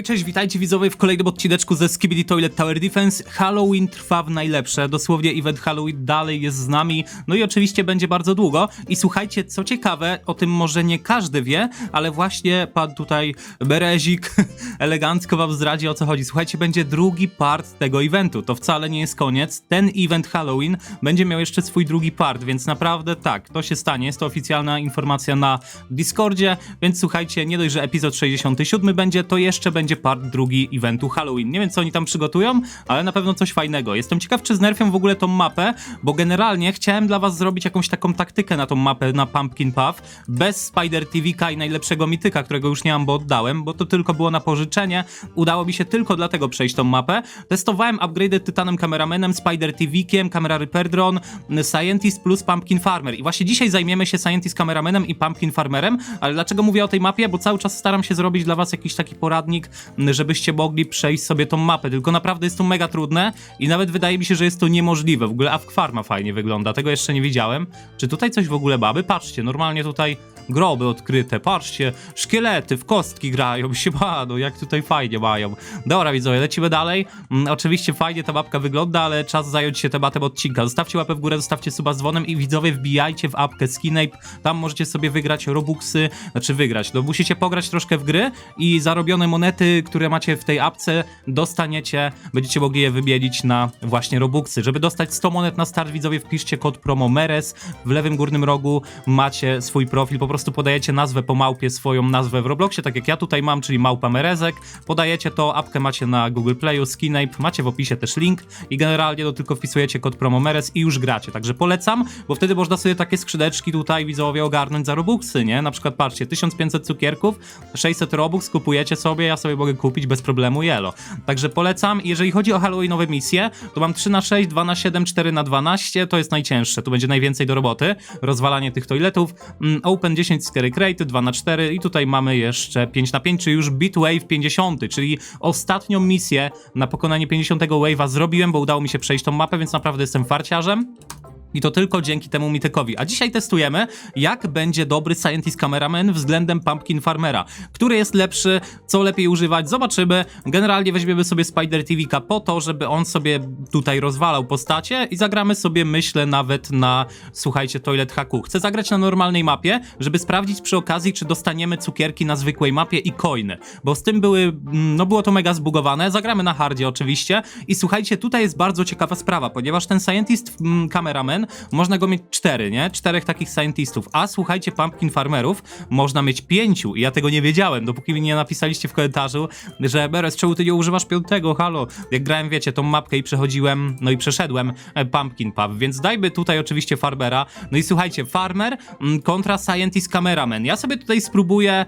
Hej, cześć, witajcie widzowie w kolejnym odcineczku ze Skibidi Toilet Tower Defense. Halloween trwa w najlepsze, dosłownie event Halloween dalej jest z nami, no i oczywiście będzie bardzo długo. I słuchajcie, co ciekawe, o tym może nie każdy wie, ale właśnie pan tutaj Berezik elegancko wam zdradzi o co chodzi. Słuchajcie, będzie drugi part tego eventu, to wcale nie jest koniec. Ten event Halloween będzie miał jeszcze swój drugi part, więc naprawdę tak, to się stanie. Jest to oficjalna informacja na Discordzie, więc słuchajcie, nie dość, że epizod 67 będzie, to jeszcze będzie part drugi eventu Halloween. Nie wiem, co oni tam przygotują, ale na pewno coś fajnego. Jestem ciekaw, czy znerfią w ogóle tą mapę, bo generalnie chciałem dla was zrobić jakąś taką taktykę na tą mapę, na Pumpkin Puff, bez Spider TVK i najlepszego mityka, którego już nie mam, bo oddałem, bo to tylko było na pożyczenie. Udało mi się tylko dlatego przejść tą mapę. Testowałem upgrade'y Tytanem Kameramenem, Spider TVkiem, Kamera Repair Drone, Scientist plus Pumpkin Farmer. I właśnie dzisiaj zajmiemy się Scientist Kameramenem i Pumpkin Farmerem, ale dlaczego mówię o tej mapie? Bo cały czas staram się zrobić dla was jakiś taki poradnik, żebyście mogli przejść sobie tą mapę, tylko naprawdę jest to mega trudne i nawet wydaje mi się, że jest to niemożliwe. W ogóle Awk Farma fajnie wygląda, tego jeszcze nie widziałem. Czy tutaj coś w ogóle baby? Patrzcie, normalnie tutaj groby odkryte, patrzcie, szkielety w kostki grają, siemano, jak tutaj fajnie mają. Dobra widzowie, lecimy dalej. Mm, oczywiście fajnie ta mapka wygląda, ale czas zająć się tematem odcinka. Zostawcie łapę w górę, zostawcie suba z dzwonem i widzowie wbijajcie w apkę Skinape, tam możecie sobie wygrać robuxy, znaczy wygrać, no musicie pograć troszkę w gry i zarobione monety, które macie w tej apce dostaniecie, będziecie mogli je wymienić na właśnie robuxy. Żeby dostać 100 monet na start, widzowie wpiszcie kod promo MERES, w lewym górnym rogu macie swój profil, po prostu podajecie nazwę po małpie, swoją nazwę w Robloxie, tak jak ja tutaj mam, czyli małpa Merezek, podajecie to, apkę macie na Google Playu, Skinape, macie w opisie też link i generalnie to tylko wpisujecie kod promo MERES i już gracie, także polecam, bo wtedy można sobie takie skrzydeczki tutaj widzowie ogarnąć za robuxy, nie? Na przykład patrzcie, 1500 cukierków, 600 robux kupujecie sobie, ja sobie mogę kupić bez problemu jelo. Także polecam. Jeżeli chodzi o Halloweenowe misje, to mam 3 na 6 2 na 7 4 na 12 to jest najcięższe, tu będzie najwięcej do roboty. Rozwalanie tych toiletów. Mm, Open 10 Scary Crate, 2 na 4 i tutaj mamy jeszcze 5 na 5 czyli już Beatwave 50, czyli ostatnią misję na pokonanie 50 wave'a zrobiłem, bo udało mi się przejść tą mapę, więc naprawdę jestem farciarzem. I to tylko dzięki temu mitykowi. A dzisiaj testujemy, jak będzie dobry Scientist Cameraman względem Pumpkin Farmera. Który jest lepszy, co lepiej używać, zobaczymy. Generalnie weźmiemy sobie Spider TVK po to, żeby on sobie tutaj rozwalał postacie i zagramy sobie, myślę, nawet na, słuchajcie, Toilet Hacku. Chcę zagrać na normalnej mapie, żeby sprawdzić przy okazji, czy dostaniemy cukierki na zwykłej mapie i coiny. Bo z tym były, mm, no było to mega zbugowane. Zagramy na hardzie oczywiście. I słuchajcie, tutaj jest bardzo ciekawa sprawa, ponieważ ten Scientist mm, Cameraman można go mieć cztery, nie? Czterech takich scientistów. A słuchajcie, pumpkin farmerów można mieć pięciu. I ja tego nie wiedziałem, dopóki mi nie napisaliście w komentarzu, że Beres, czemu ty nie używasz piątego? Halo. Jak grałem, wiecie, tą mapkę i przechodziłem, no i przeszedłem e, pumpkin pub, więc dajmy tutaj oczywiście farmera. No i słuchajcie, farmer mm, kontra scientist cameraman. Ja sobie tutaj spróbuję e,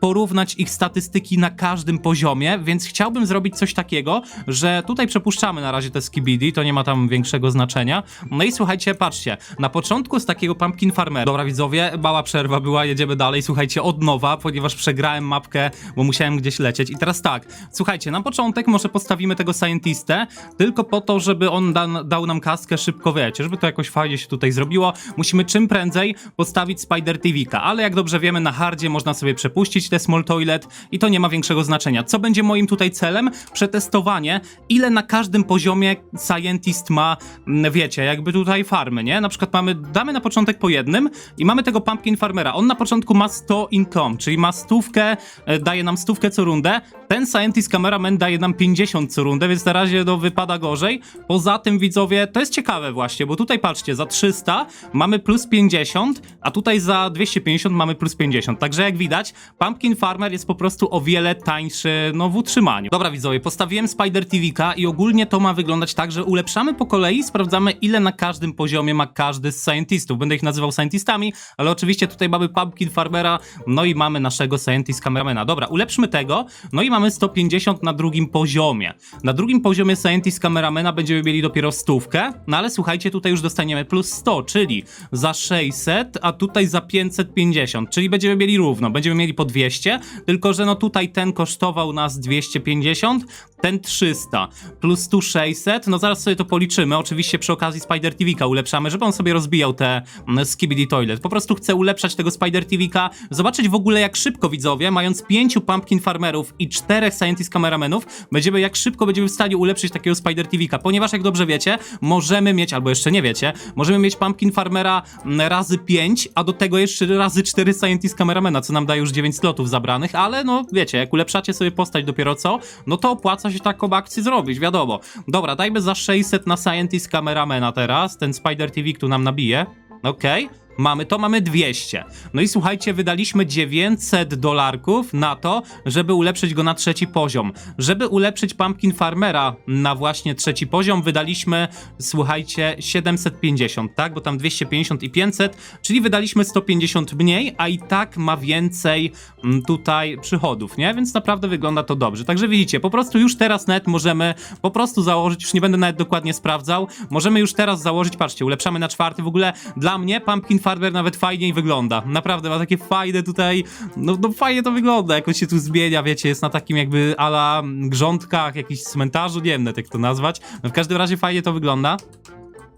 porównać ich statystyki na każdym poziomie, więc chciałbym zrobić coś takiego, że tutaj przepuszczamy na razie te skibidi, to nie ma tam większego znaczenia. No i słuchajcie, patrzcie, na początku z takiego Pumpkin Farmera. Dobra, widzowie, mała przerwa była, jedziemy dalej. Słuchajcie, od nowa, ponieważ przegrałem mapkę, bo musiałem gdzieś lecieć. I teraz tak, słuchajcie, na początek może postawimy tego Scientistę, tylko po to, żeby on da, dał nam kaskę szybko, wiecie, żeby to jakoś fajnie się tutaj zrobiło. Musimy czym prędzej postawić Spider TVK, ale jak dobrze wiemy, na hardzie można sobie przepuścić te Small Toilet i to nie ma większego znaczenia. Co będzie moim tutaj celem? Przetestowanie, ile na każdym poziomie Scientist ma, mm, wiecie, jakby tutaj farmy, nie? Na przykład mamy, damy na początek po jednym i mamy tego Pumpkin Farmera. On na początku ma 100 income, czyli ma stówkę, e, daje nam stówkę co rundę. Ten Scientist Cameraman daje nam 50 co rundę, więc na razie no, wypada gorzej. Poza tym, widzowie, to jest ciekawe właśnie, bo tutaj patrzcie, za 300 mamy plus 50, a tutaj za 250 mamy plus 50. Także jak widać, Pumpkin Farmer jest po prostu o wiele tańszy, no, w utrzymaniu. Dobra, widzowie, postawiłem Spider TVK i ogólnie to ma wyglądać tak, że ulepszamy po kolei, sprawdzamy ile na każdym poziomie ma każdy z scientistów. Będę ich nazywał scientistami, ale oczywiście tutaj mamy Pumpkin Farmera, no i mamy naszego scientist cameramana. Dobra, ulepszmy tego, no i mamy 150 na drugim poziomie. Na drugim poziomie scientist cameramana będziemy mieli dopiero stówkę, no ale słuchajcie, tutaj już dostaniemy plus 100, czyli za 600, a tutaj za 550, czyli będziemy mieli równo, będziemy mieli po 200, tylko że no tutaj ten kosztował nas 250, ten 300, plus tu 600, no zaraz sobie to policzymy, oczywiście przy okazji Spider TVK ulepszamy, żeby on sobie rozbijał te mm, Skibidi Toilet. Po prostu chcę ulepszać tego Spider TVK, zobaczyć w ogóle jak szybko widzowie, mając pięciu Pumpkin Farmerów i czterech Scientist Cameramenów będziemy, jak szybko będziemy w stanie ulepszyć takiego Spider TV'ka, ponieważ jak dobrze wiecie, możemy mieć, albo jeszcze nie wiecie, możemy mieć Pumpkin Farmera mm, razy 5, a do tego jeszcze razy 4 Scientist Cameramana, co nam daje już 9 slotów zabranych, ale no wiecie, jak ulepszacie sobie postać dopiero co, no to opłaca się taką akcję zrobić, wiadomo. Dobra, dajmy za 600 na Scientist Cameramana teraz, ten Spider TV, tu nam nabije, okej. Mamy to, mamy 200. No i słuchajcie, wydaliśmy 900 dolarków na to, żeby ulepszyć go na trzeci poziom. Żeby ulepszyć Pumpkin Farmera na właśnie trzeci poziom, wydaliśmy, słuchajcie, 750, tak? Bo tam 250 i 500, czyli wydaliśmy 150 mniej, a i tak ma więcej mm, tutaj przychodów, nie? Więc naprawdę wygląda to dobrze. Także widzicie, po prostu już teraz net możemy po prostu założyć, już nie będę nawet dokładnie sprawdzał, możemy już teraz założyć, patrzcie, ulepszamy na czwarty, w ogóle dla mnie Pumpkin Farmer nawet fajniej wygląda. Naprawdę ma takie fajne tutaj, no, no fajnie to wygląda, jak on się tu zmienia, wiecie, jest na takim jakby ala grządkach, jakiś cmentarzu, nie wiem jak to nazwać. No, w każdym razie fajnie to wygląda.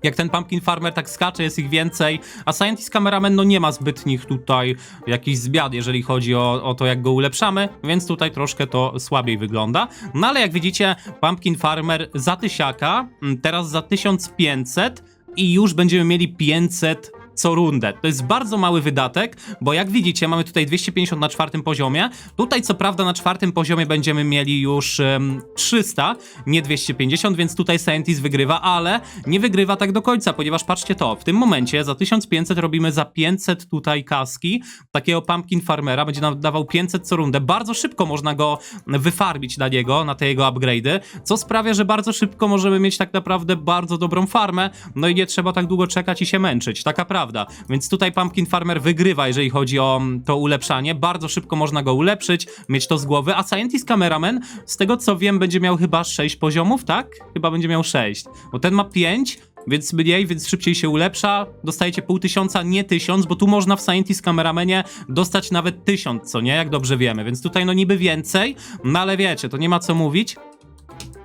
Jak ten Pumpkin Farmer tak skacze, jest ich więcej, a Scientist Cameraman no nie ma zbytnich tutaj jakichś zmian, jeżeli chodzi o, o to, jak go ulepszamy, więc tutaj troszkę to słabiej wygląda. No ale jak widzicie, Pumpkin Farmer za tysiaka, mm, teraz za 1500 i już będziemy mieli 500 co rundę. To jest bardzo mały wydatek, bo jak widzicie, mamy tutaj 250 na czwartym poziomie. Tutaj, co prawda, na czwartym poziomie będziemy mieli już em, 300, nie 250, więc tutaj Scientist wygrywa, ale nie wygrywa tak do końca, ponieważ patrzcie to, w tym momencie za 1500 robimy za 500 tutaj kaski, takiego Pumpkin Farmera, będzie nam dawał 500 co rundę. Bardzo szybko można go wyfarbić na niego, na te jego upgrade'y, co sprawia, że bardzo szybko możemy mieć tak naprawdę bardzo dobrą farmę, no i nie trzeba tak długo czekać i się męczyć, taka prawda. Więc tutaj Pumpkin Farmer wygrywa, jeżeli chodzi o mm, to ulepszanie. Bardzo szybko można go ulepszyć, mieć to z głowy, a Scientist Cameraman, z tego co wiem, będzie miał chyba 6 poziomów, tak? Chyba będzie miał 6, bo ten ma 5, więc mniej, więc szybciej się ulepsza. Dostajecie pół tysiąca, nie tysiąc, bo tu można w Scientist Cameramanie dostać nawet tysiąc, co nie? Jak dobrze wiemy. Więc tutaj no niby więcej, no ale wiecie, to nie ma co mówić.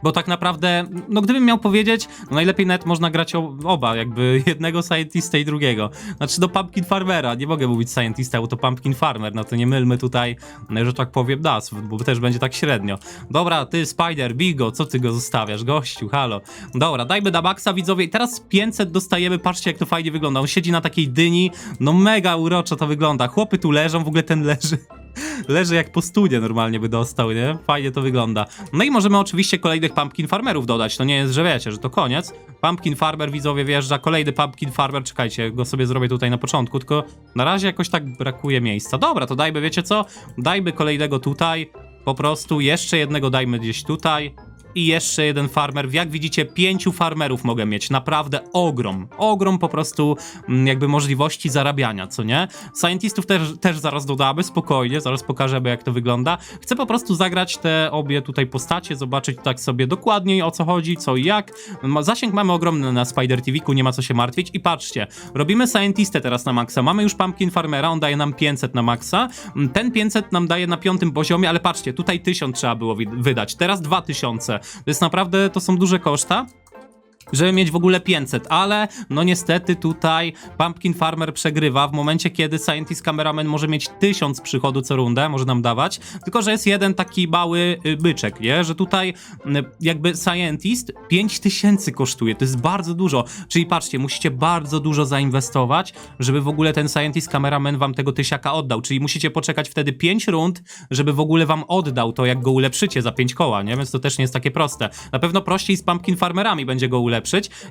Bo tak naprawdę, no gdybym miał powiedzieć, no najlepiej nawet można grać oba, jakby jednego Scientista i drugiego. Znaczy do Pumpkin Farmera, nie mogę mówić Scientista, bo to Pumpkin Farmer, no to nie mylmy tutaj, no, że tak powiem, nazw, bo też będzie tak średnio. Dobra, ty Spider, Bigo, co ty go zostawiasz, gościu, halo. Dobra, dajmy na maksa widzowie. I teraz 500 dostajemy, patrzcie jak to fajnie wygląda, on siedzi na takiej dyni, no mega uroczo to wygląda, chłopy tu leżą, w ogóle ten leży leży jak po studzie normalnie by dostał, nie? Fajnie to wygląda. No i możemy oczywiście kolejnych Pumpkin Farmerów dodać, to nie jest, że wiecie, że to koniec. Pumpkin Farmer, widzowie, wjeżdża, kolejny Pumpkin Farmer, czekajcie, go sobie zrobię tutaj na początku, tylko na razie jakoś tak brakuje miejsca. Dobra, to dajmy, wiecie co? Dajmy kolejnego tutaj, po prostu, jeszcze jednego dajmy gdzieś tutaj. I jeszcze jeden farmer. Jak widzicie, pięciu farmerów mogę mieć. Naprawdę ogrom. Ogrom po prostu mm, jakby możliwości zarabiania, co nie? Scientistów też, też zaraz dodamy, spokojnie, zaraz pokażemy jak to wygląda. Chcę po prostu zagrać te obie tutaj postacie, zobaczyć tak sobie dokładniej o co chodzi, co i jak. Zasięg mamy ogromny na Spider TV-ku, nie ma co się martwić. I patrzcie, robimy Scientistę teraz na maksa. Mamy już Pumpkin Farmera, on daje nam 500 na maksa. Mm, Ten 500 nam daje na piątym poziomie, ale patrzcie, tutaj 1000 trzeba było wydać, teraz 2000. To jest naprawdę, to są duże koszta żeby mieć w ogóle 500, ale no niestety tutaj Pumpkin Farmer przegrywa w momencie, kiedy Scientist Cameraman może mieć 1000 przychodu co rundę, może nam dawać, tylko że jest jeden taki mały y, byczek, nie? Że tutaj y, jakby Scientist 5000 kosztuje, to jest bardzo dużo, czyli patrzcie, musicie bardzo dużo zainwestować, żeby w ogóle ten Scientist Cameraman wam tego tysiaka oddał, czyli musicie poczekać wtedy 5 rund, żeby w ogóle wam oddał to, jak go ulepszycie za 5 koła, nie? Więc to też nie jest takie proste. Na pewno prościej z Pumpkin Farmerami będzie go ulepszyć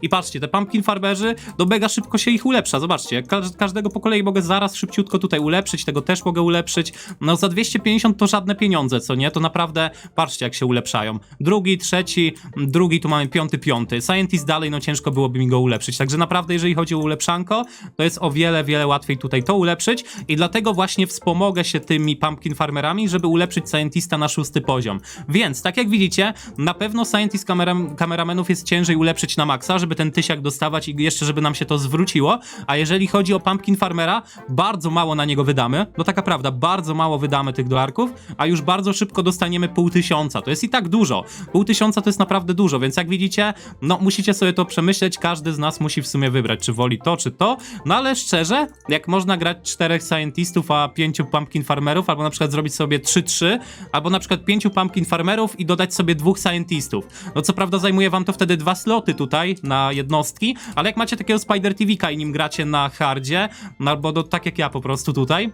i patrzcie, te Pumpkin Farmerzy, no mega szybko się ich ulepsza, zobaczcie, każdego po kolei mogę zaraz szybciutko tutaj ulepszyć, tego też mogę ulepszyć, no za 250 to żadne pieniądze, co nie? To naprawdę, patrzcie jak się ulepszają. Drugi, trzeci, drugi, tu mamy piąty, piąty. Scientist dalej, no ciężko byłoby mi go ulepszyć, także naprawdę jeżeli chodzi o ulepszanko, to jest o wiele, wiele łatwiej tutaj to ulepszyć i dlatego właśnie wspomogę się tymi Pumpkin Farmerami, żeby ulepszyć Scientista na szósty poziom. Więc, tak jak widzicie, na pewno Scientist kameram, kameramenów jest ciężej ulepszyć na maksa, żeby ten tysiak dostawać i jeszcze, żeby nam się to zwróciło. A jeżeli chodzi o Pumpkin Farmera, bardzo mało na niego wydamy. No taka prawda, bardzo mało wydamy tych dolarków, a już bardzo szybko dostaniemy pół tysiąca. To jest i tak dużo. Pół tysiąca to jest naprawdę dużo, więc jak widzicie, no musicie sobie to przemyśleć. Każdy z nas musi w sumie wybrać, czy woli to, czy to. No ale szczerze, jak można grać czterech scientistów, a pięciu pumpkin farmerów, albo na przykład zrobić sobie 3-3, albo na przykład pięciu pumpkin farmerów i dodać sobie dwóch scientistów. No co prawda zajmuje wam to wtedy dwa sloty tutaj na jednostki, ale jak macie takiego Spider TV'ka i nim gracie na hardzie, albo tak jak ja po prostu tutaj,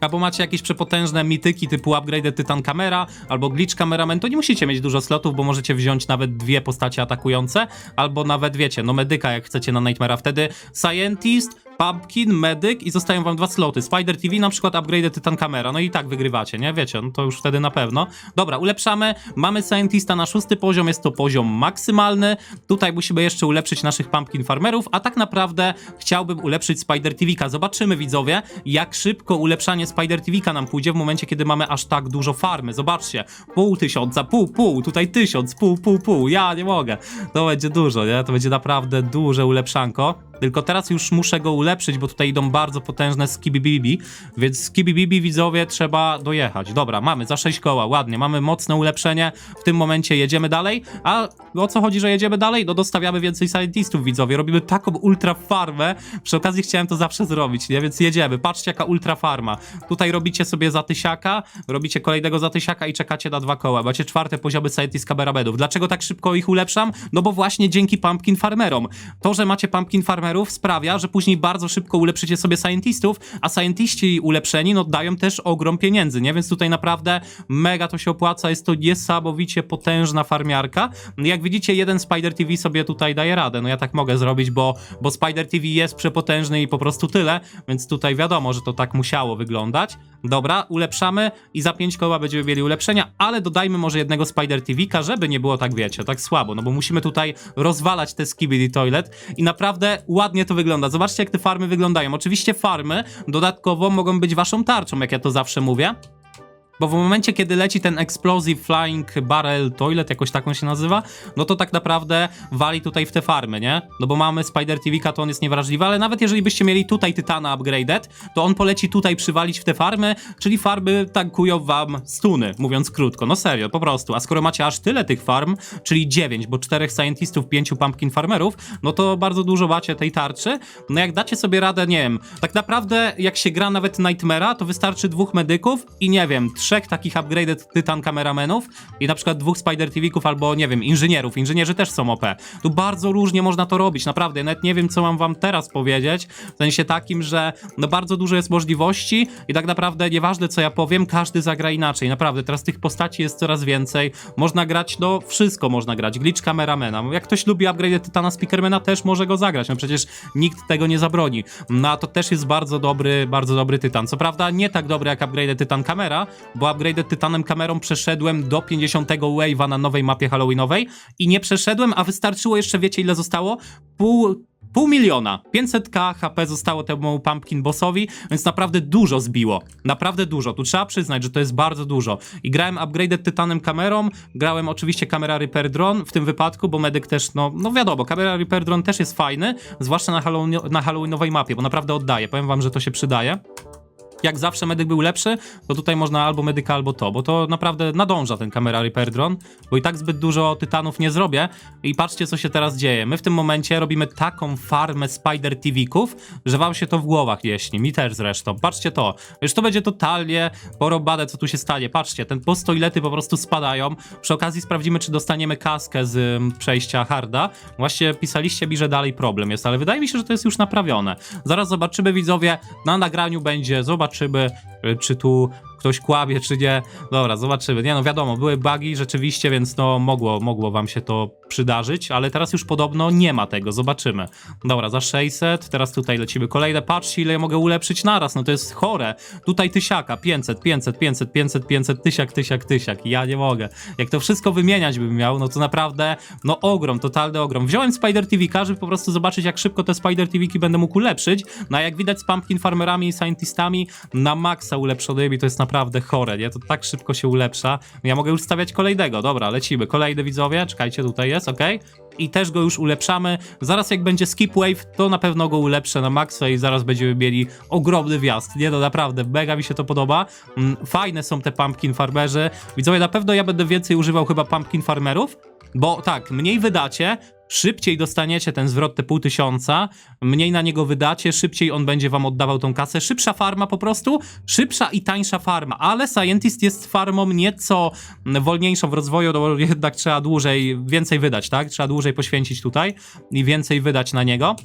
albo macie jakieś przepotężne mityki typu Upgrade Titan Camera albo Glitch Cameraman, to nie musicie mieć dużo slotów, bo możecie wziąć nawet dwie postacie atakujące, albo nawet wiecie, no medyka jak chcecie na Nightmare'a wtedy, Scientist, Pumpkin, Medyk i zostają wam dwa sloty. Spider TV na przykład Upgrade Titan Camera, no i tak wygrywacie, nie? Wiecie, no to już wtedy na pewno. Dobra, ulepszamy, mamy Scientista na szósty poziom, jest to poziom maksymalny, tutaj musimy jeszcze ulepszyć naszych Pumpkin Farmerów, a tak naprawdę chciałbym ulepszyć Spider TV'ka. Zobaczymy widzowie, jak szybko ulepszanie Spider TV'ka nam pójdzie w momencie, kiedy mamy aż tak dużo farmy. Zobaczcie, pół tysiąca, pół, pół, tutaj tysiąc, pół, pół, pół, ja nie mogę. To będzie dużo, nie? To będzie naprawdę duże ulepszanko. Tylko teraz już muszę go ulepszyć, bo tutaj idą bardzo potężne skibibibi, więc skibibibi widzowie trzeba dojechać. Dobra, mamy za 6 koła, ładnie, mamy mocne ulepszenie. W tym momencie jedziemy dalej. A o co chodzi, że jedziemy dalej? No dostawiamy więcej scientistów widzowie, robimy taką ultra farmę. Przy okazji chciałem to zawsze zrobić, nie? Więc jedziemy. Patrzcie jaka ultra farma. Tutaj robicie sobie zatysiaka, robicie kolejnego zatysiaka i czekacie na dwa koła. Macie czwarte poziomy scientist kamerabedów. Dlaczego tak szybko ich ulepszam? No bo właśnie dzięki pumpkin farmerom. To, że macie pumpkin farmerów sprawia, że później bardzo szybko ulepszycie sobie scientistów, a scientiści ulepszeni no dają też ogrom pieniędzy, nie? Więc tutaj naprawdę mega to się opłaca, jest to niesamowicie potężna farmiarka. Jak widzicie, jeden Spider TV sobie tutaj daje radę, no ja tak mogę zrobić, bo, bo Spider TV jest przepotężny i po prostu tyle, więc tutaj wiadomo, że to tak musiało wyglądać. Dobra, ulepszamy i za 5 koła będziemy mieli ulepszenia, ale dodajmy może jednego Spider TV'ka, żeby nie było tak, wiecie, tak słabo, no bo musimy tutaj rozwalać te Skibidi Toilet i naprawdę ładnie to wygląda. Zobaczcie, jak te farmy wyglądają. Oczywiście farmy dodatkowo mogą być waszą tarczą, jak ja to zawsze mówię. Bo w momencie, kiedy leci ten Explosive Flying Barrel Toilet, jakoś tak on się nazywa, no to tak naprawdę wali tutaj w te farmy, nie? No bo mamy Spider TV'ka, to on jest niewrażliwy, ale nawet jeżeli byście mieli tutaj Tytana Upgraded, to on poleci tutaj przywalić w te farmy, czyli farmy tankują wam stuny, mówiąc krótko. No serio, po prostu. A skoro macie aż tyle tych farm, czyli 9, bo 4 Scientistów, 5 Pumpkin Farmerów, no to bardzo dużo macie tej tarczy. No jak dacie sobie radę, nie wiem, tak naprawdę jak się gra nawet Nightmare'a, to wystarczy dwóch medyków i nie wiem, trzech takich upgraded Tytan kameramenów i na przykład dwóch Spider TV'ków albo, nie wiem, inżynierów. Inżynierzy też są OP. Tu bardzo różnie można to robić, naprawdę. Ja nawet nie wiem, co mam wam teraz powiedzieć, w sensie takim, że no bardzo dużo jest możliwości i tak naprawdę nieważne, co ja powiem, każdy zagra inaczej. Naprawdę, teraz tych postaci jest coraz więcej. Można grać, no wszystko można grać. Glitch kameramena. Jak ktoś lubi upgrade Tytana Speakermana, też może go zagrać. No przecież nikt tego nie zabroni. No a to też jest bardzo dobry, bardzo dobry Tytan. Co prawda nie tak dobry jak upgrade Tytan Kamera, bo upgrade Tytanem kamerą przeszedłem do 50 wave'a na nowej mapie halloweenowej i nie przeszedłem, a wystarczyło jeszcze, wiecie ile zostało? Pół Pół miliona, 500k HP zostało temu Pumpkin Bossowi, więc naprawdę dużo zbiło. Naprawdę dużo. Tu trzeba przyznać, że to jest bardzo dużo. I grałem upgraded Tytanem kamerą, grałem oczywiście kamera Repair Drone w tym wypadku, bo medyk też, no, no wiadomo, kamera Repair Drone też jest fajny, zwłaszcza na, Halloween, na Halloweenowej mapie, bo naprawdę oddaje. Powiem wam, że to się przydaje jak zawsze medyk był lepszy, to tutaj można albo medyka, albo to, bo to naprawdę nadąża ten kamera Repair Drone, bo i tak zbyt dużo tytanów nie zrobię i patrzcie co się teraz dzieje. My w tym momencie robimy taką farmę Spider TV-ków, że wam się to w głowach jeśni, mi też zresztą. Patrzcie to, już to będzie totalnie porobane co tu się stanie. Patrzcie, ten postoilety po prostu spadają. Przy okazji sprawdzimy czy dostaniemy kaskę z ym, przejścia harda. Właśnie pisaliście mi, że dalej problem jest, ale wydaje mi się, że to jest już naprawione. Zaraz zobaczymy widzowie, na nagraniu będzie, zobaczymy y, czy tu ktoś kłamie, czy nie. Dobra, zobaczymy. Nie no, wiadomo, były bugi rzeczywiście, więc no mogło, mogło wam się to przydarzyć, ale teraz już podobno nie ma tego, zobaczymy. Dobra, za 600, teraz tutaj lecimy kolejne. Patrzcie, ile ja mogę ulepszyć naraz, no to jest chore. Tutaj tysiaka, 500, 500, 500, 500, 500, tysiak, tysiak, tysiak. Ja nie mogę. Jak to wszystko wymieniać bym miał, no to naprawdę, no ogrom, totalny ogrom. Wziąłem Spider TV, żeby po prostu zobaczyć, jak szybko te Spider TV będę mógł ulepszyć. No a jak widać z Pumpkin Farmerami i Scientistami, na maksa ulepszonymi, to jest naprawdę chore, nie? To tak szybko się ulepsza. Ja mogę już stawiać kolejnego. Dobra, lecimy. Kolejny widzowie, czekajcie, tutaj jest, ok? i też go już ulepszamy. Zaraz jak będzie skip wave, to na pewno go ulepszę na maksa i zaraz będziemy mieli ogromny wjazd. Nie no, naprawdę, mega mi się to podoba. Mm, Fajne są te pumpkin farmerzy. Widzowie, na pewno ja będę więcej używał chyba pumpkin farmerów, bo tak, mniej wydacie, szybciej dostaniecie ten zwrot te pół tysiąca, mniej na niego wydacie, szybciej on będzie wam oddawał tą kasę. Szybsza farma po prostu, szybsza i tańsza farma, ale Scientist jest farmą nieco wolniejszą w rozwoju, no bo jednak trzeba dłużej, więcej wydać, tak? Trzeba dłużej poświęcić tutaj i więcej wydać na niego.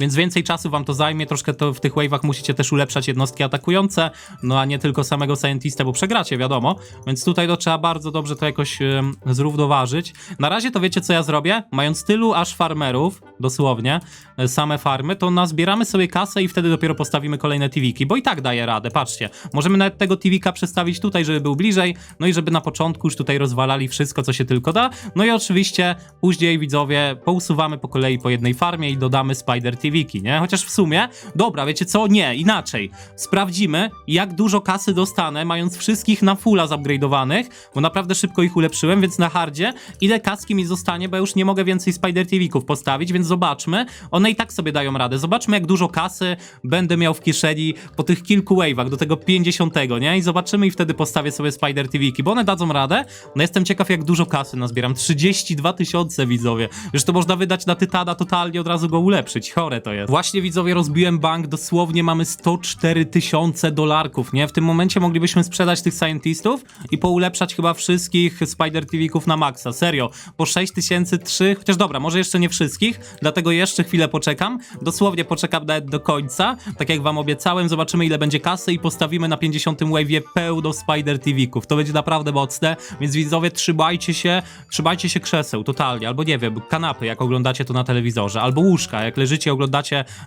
Więc więcej czasu wam to zajmie, troszkę to w tych wave'ach musicie też ulepszać jednostki atakujące, no a nie tylko samego Scientista, bo przegracie, wiadomo. Więc tutaj to trzeba bardzo dobrze to jakoś em, zrównoważyć. Na razie to wiecie co ja zrobię? Mając tylu aż farmerów, dosłownie, e, same farmy, to nazbieramy sobie kasę i wtedy dopiero postawimy kolejne TVki, bo i tak daje radę, patrzcie. Możemy nawet tego TVka przestawić tutaj, żeby był bliżej, no i żeby na początku już tutaj rozwalali wszystko, co się tylko da. No i oczywiście później widzowie pousuwamy po kolei po jednej farmie i dodamy Spider TVki, nie? Chociaż w sumie, dobra, wiecie co? Nie, inaczej. Sprawdzimy, jak dużo kasy dostanę, mając wszystkich na fulla zupgrade'owanych, bo naprawdę szybko ich ulepszyłem, więc na hardzie, ile kaski mi zostanie, bo już nie mogę więcej Spider TVków postawić, więc zobaczmy. One i tak sobie dają radę. Zobaczmy, jak dużo kasy będę miał w kieszeni po tych kilku wave'ach, do tego 50, nie? I zobaczymy i wtedy postawię sobie Spider TVki, bo one dadzą radę. No jestem ciekaw, jak dużo kasy nazbieram. 32 tysiące, widzowie. Już to można wydać na Tytana totalnie, od razu go ulepszyć. Chore to jest. Właśnie, widzowie, rozbiłem bank. Dosłownie mamy 104 tysiące dolarków, nie? W tym momencie moglibyśmy sprzedać tych Scientistów i poulepszać chyba wszystkich Spider TVków na maksa. Serio. Po 6003, chociaż dobra, może jeszcze nie wszystkich, dlatego jeszcze chwilę poczekam. Dosłownie poczekam nawet do końca. Tak jak wam obiecałem, zobaczymy ile będzie kasy i postawimy na 50 wave'ie pełno Spider TVków. To będzie naprawdę mocne, więc widzowie, trzymajcie się, trzymajcie się krzeseł, totalnie. Albo nie wiem, kanapy, jak oglądacie to na telewizorze, albo łóżka, jak leżycie i oglądacie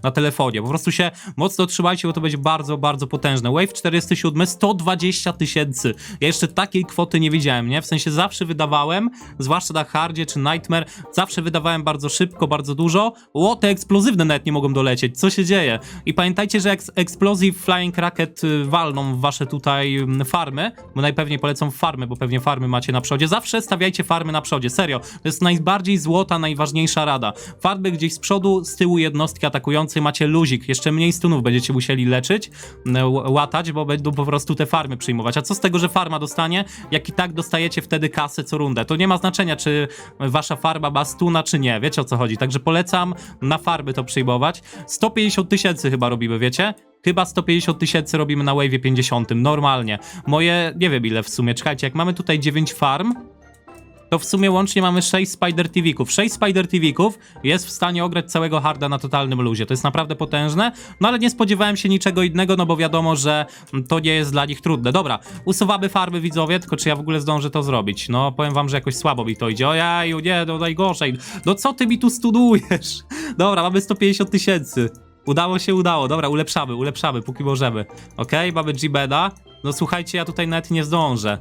na telefonie. Po prostu się mocno trzymajcie, bo to będzie bardzo, bardzo potężne. Wave 47, 120 tysięcy. Ja jeszcze takiej kwoty nie widziałem, nie? W sensie zawsze wydawałem, zwłaszcza na hardzie czy Nightmare, zawsze wydawałem bardzo szybko, bardzo dużo. Ło, te eksplozywne nawet nie mogą dolecieć. Co się dzieje? I pamiętajcie, że eks Explosive Flying Rocket y, walną w wasze tutaj mm, farmy, bo najpewniej polecą farmy, bo pewnie farmy macie na przodzie. Zawsze stawiajcie farmy na przodzie, serio. To jest najbardziej złota, najważniejsza rada. Farmy gdzieś z przodu, z tyłu jednostki atakującej macie luzik. Jeszcze mniej stunów będziecie musieli leczyć, ł- łatać, bo będą po prostu te farmy przyjmować. A co z tego, że farma dostanie, jak i tak dostajecie wtedy kasę co rundę. To nie ma znaczenia, czy wasza farma ma stuna, czy nie. Wiecie o co chodzi. Także polecam na farmy to przyjmować. 150 tysięcy chyba robimy, wiecie? Chyba 150 tysięcy robimy na Wave 50, normalnie. Moje, nie wiem ile w sumie, czekajcie, jak mamy tutaj 9 farm, to w sumie łącznie mamy 6 Spider TVków. 6 Spider TVków jest w stanie ograć całego harda na totalnym luzie. To jest naprawdę potężne, no ale nie spodziewałem się niczego innego, no bo wiadomo, że to nie jest dla nich trudne. Dobra, usuwamy farmy widzowie, tylko czy ja w ogóle zdążę to zrobić? No powiem wam, że jakoś słabo mi to idzie. Ojaju, nie, no najgorzej. No co ty mi tu studujesz? Dobra, mamy 150 tysięcy. Udało się, udało. Dobra, ulepszamy, ulepszamy, póki możemy. Okej, mamy G-Beda. No słuchajcie, ja tutaj nawet nie zdążę.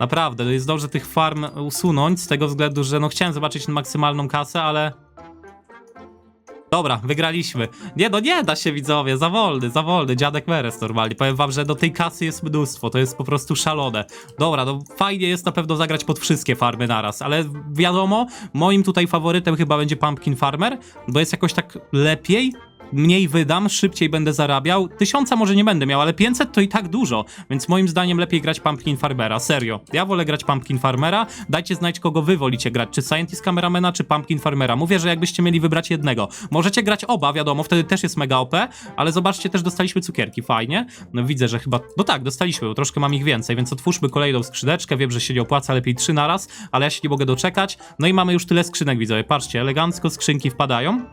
Naprawdę, jest dobrze tych farm usunąć, z tego względu, że no chciałem zobaczyć maksymalną kasę, ale... Dobra, wygraliśmy. Nie, no nie da się widzowie, za wolny, za wolny, dziadek Meres normalnie. Powiem wam, że do tej kasy jest mnóstwo, to jest po prostu szalone. Dobra, no fajnie jest na pewno zagrać pod wszystkie farmy naraz, ale wiadomo, moim tutaj faworytem chyba będzie Pumpkin Farmer, bo jest jakoś tak lepiej, mniej wydam, szybciej będę zarabiał. Tysiąca może nie będę miał, ale 500 to i tak dużo, więc moim zdaniem lepiej grać Pumpkin Farmera, serio. Ja wolę grać Pumpkin Farmera, dajcie znać kogo wy wolicie grać, czy Scientist Cameramana, czy Pumpkin Farmera. Mówię, że jakbyście mieli wybrać jednego. Możecie grać oba, wiadomo, wtedy też jest mega OP, ale zobaczcie, też dostaliśmy cukierki, fajnie. No widzę, że chyba, no tak, dostaliśmy, bo troszkę mam ich więcej, więc otwórzmy kolejną skrzydeczkę, wiem, że się nie opłaca, lepiej trzy naraz, ale ja się nie mogę doczekać. No i mamy już tyle skrzynek, widzowie, patrzcie, elegancko skrzynki wpadają.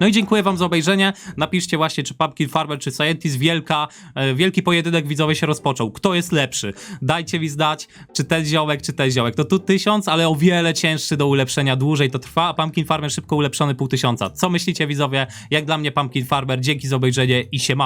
No i dziękuję wam za obejrzenie. Napiszcie właśnie, czy Pumpkin Farmer, czy Scientist. Wielka, e, wielki pojedynek widzowie się rozpoczął. Kto jest lepszy? Dajcie mi znać, czy ten ziołek, czy ten ziołek. To tu tysiąc, ale o wiele cięższy do ulepszenia. Dłużej to trwa, a Pumpkin Farmer szybko ulepszony pół tysiąca. Co myślicie widzowie? Jak dla mnie Pumpkin Farmer. Dzięki za obejrzenie i siema.